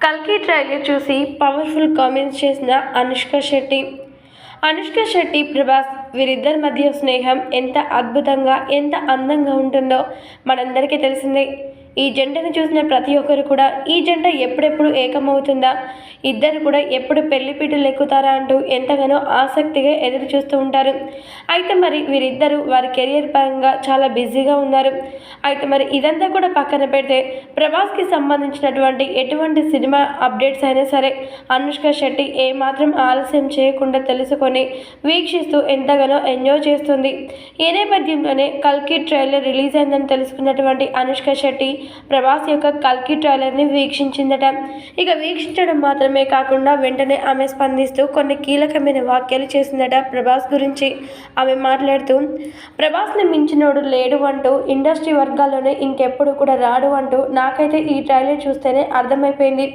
కల్కి ట్రైలర్ చూసి powerful comments చేసిన అనుష్క శెట్టి. అనుష్క శెట్టి ప్రభాస్ వీరిద్దరి మధ్య స్నేహం ఎంత అద్భుతంగా ఎంత అందంగా ఉంటుందో మనందరికీ తెలిసిందే. ఈ జంటను చూసిన ప్రతి ఒక్కరు కూడా ఈ జంట ఎప్పుడెప్పుడు ఏకమవుతుందా? ఇద్దరు కూడా ఎప్పుడు పెళ్ళిపీటలు ఎక్కుతారా? అంటూ ఎంతగానో ఆసక్తిగా ఎదురు చూస్తూ ఉంటారు. అయితే మరి వీరిద్దరూ వారి కెరియర్ పరంగా చాలా బిజీగా ఉన్నారు. అయితే మరి ఇదంతా కూడా పక్కన పెడితే ప్రభాస్కి సంబంధించినటువంటి ఎటువంటి సినిమా అప్డేట్స్ అయినా సరే అనుష్క శెట్టి ఏమాత్రం ఆలస్యం చేయకుండా తెలుసుకొని వీక్షిస్తూ ఎంతగానో ఎంజాయ్ చేస్తుంది. ఈ నేపథ్యంలోనే కల్కి ట్రైలర్ రిలీజ్ అయిందని తెలుసుకున్నటువంటి అనుష్క శెట్టి ప్రభాస్ యొక్క కల్కి ట్రైలర్ని వీక్షించిందట. ఇక వీక్షించడం మాత్రమే కాకుండా వెంటనే ఆమె స్పందిస్తూ కొన్ని కీలకమైన వ్యాఖ్యలు చేసిందట ప్రభాస్ గురించి. ఆమె మాట్లాడుతూ ప్రభాస్ని మించినోడు లేడు అంటూ ఇండస్ట్రీ వర్గాల్లోనే ఇంకెప్పుడు కూడా రాడు అంటూ నాకైతే ఈ ట్రైలర్ చూస్తేనే అర్థమైపోయింది.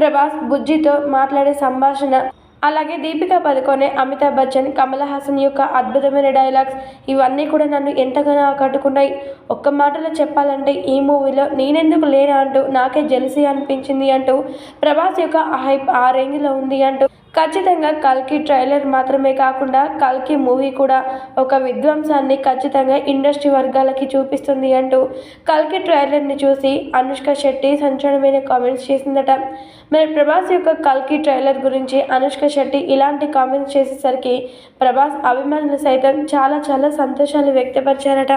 ప్రభాస్ బుజ్జితో మాట్లాడే సంభాషణ అలాగే దీపికా పదుకొనే అమితాబ్ బచ్చన్ కమల్ హాసన్ యొక్క అద్భుతమైన డైలాగ్స్ ఇవన్నీ కూడా నన్ను ఎంతగానో ఆకట్టుకున్నాయి. ఒక్క మాటలో చెప్పాలంటే ఈ మూవీలో నేనెందుకు లేనా అంటూ నాకే జెలిసి అనిపించింది అంటూ ప్రభాస్ యొక్క హైప్ ఆ రేంజ్లో ఉంది అంటూ ఖచ్చితంగా కల్కి ట్రైలర్ మాత్రమే కాకుండా కల్కి మూవీ కూడా ఒక విధ్వంసాన్ని ఖచ్చితంగా ఇండస్ట్రీ వర్గాలకి చూపిస్తుంది అంటూ కల్కి ట్రైలర్ని చూసి అనుష్క శెట్టి సంచలనమైన కామెంట్స్ చేసిందట. మరి ప్రభాస్ యొక్క కల్కి ట్రైలర్ గురించి అనుష్క శెట్టి ఇలాంటి కామెంట్స్ చేసేసరికి ప్రభాస్ అభిమానులు సైతం చాలా చాలా సంతోషాలు వ్యక్తపరిచారట.